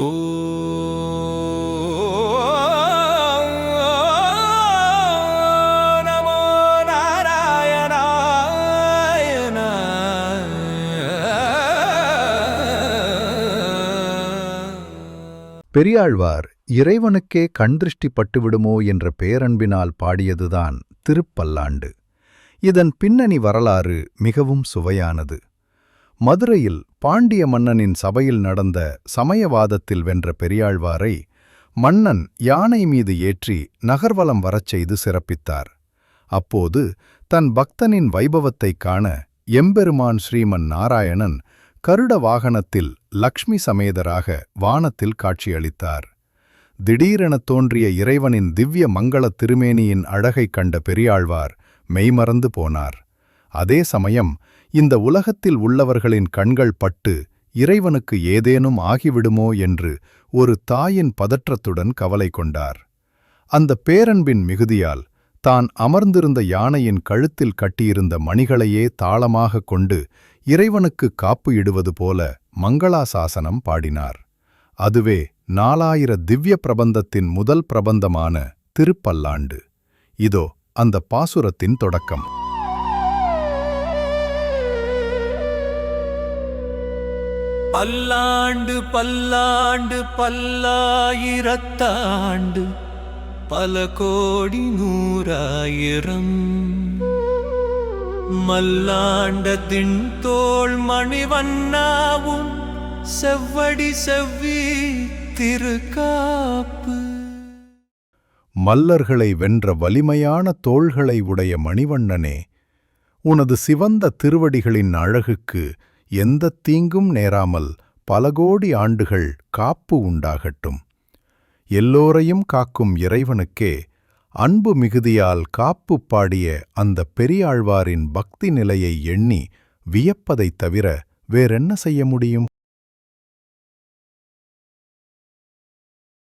ஓ பெரியாழ்வார் இறைவனுக்கே கண்திருஷ்டி பட்டுவிடுமோ என்ற பேரன்பினால் பாடியதுதான் திருப்பல்லாண்டு. இதன் பின்னணி வரலாறு மிகவும் சுவையானது. மதுரையில் பாண்டிய மன்னனின் சபையில் நடந்த சமயவாதத்தில் வென்ற பெரியாழ்வாரை மன்னன் யானை மீது ஏற்றி நகர்வலம் வரச் செய்து சிறப்பித்தார். அப்போது தன் பக்தனின் வைபவத்தைக் காண எம்பெருமான் ஸ்ரீமன் நாராயணன் கருட வாகனத்தில் லக்ஷ்மி சமேதராக வானத்தில் காட்சியளித்தார். திடீரெனத் தோன்றிய இறைவனின் திவ்ய மங்களத் திருமேனியின் அழகைக் கண்ட பெரியாழ்வார் மெய்மறந்து போனார். அதே சமயம் இந்த உலகத்தில் உள்ளவர்களின் கண்கள் பட்டு இறைவனுக்கு ஏதேனும் ஆகிவிடுமோ என்று ஒரு தாயின் பதற்றத்துடன் கவலை கொண்டார். அந்த பேரன்பின் மிகுதியால் தான் அமர்ந்திருந்த யானையின் கழுத்தில் கட்டியிருந்த மணிகளையே தாளமாகக் கொண்டு இறைவனுக்கு காப்பு இடுவது போல மங்களாசாசனம் பாடினார். அதுவே நாலாயிர திவ்ய பிரபந்தத்தின் முதல் பிரபந்தமான திருப்பல்லாண்டு. இதோ அந்த பாசுரத்தின் தொடக்கம். பல்லாண்டு பல்லாண்டு பல்லாயிரத்தாண்டு பல கோடி நூறாயிரம். மல்லாண்ட தின்தோள் மணிவண்ணாவும் செவ்வடி செவ்வி திருக்காப்பு. மல்லர்களை வென்ற வலிமையான தோள்களை உடைய மணிவண்ணனே உனது சிவந்த திருவடிகளின் அழகுக்கு எந்தத் தீங்கும் நேராமல் பல கோடி ஆண்டுகள் காப்பு உண்டாகட்டும். எல்லோரையும் காக்கும் இறைவனுக்கே அன்பு மிகுதியால் காப்பு பாடிய அந்த பெரியாழ்வாரின் பக்தி நிலையை எண்ணி வியப்பதைத் தவிர வேறென்ன செய்ய முடியும்?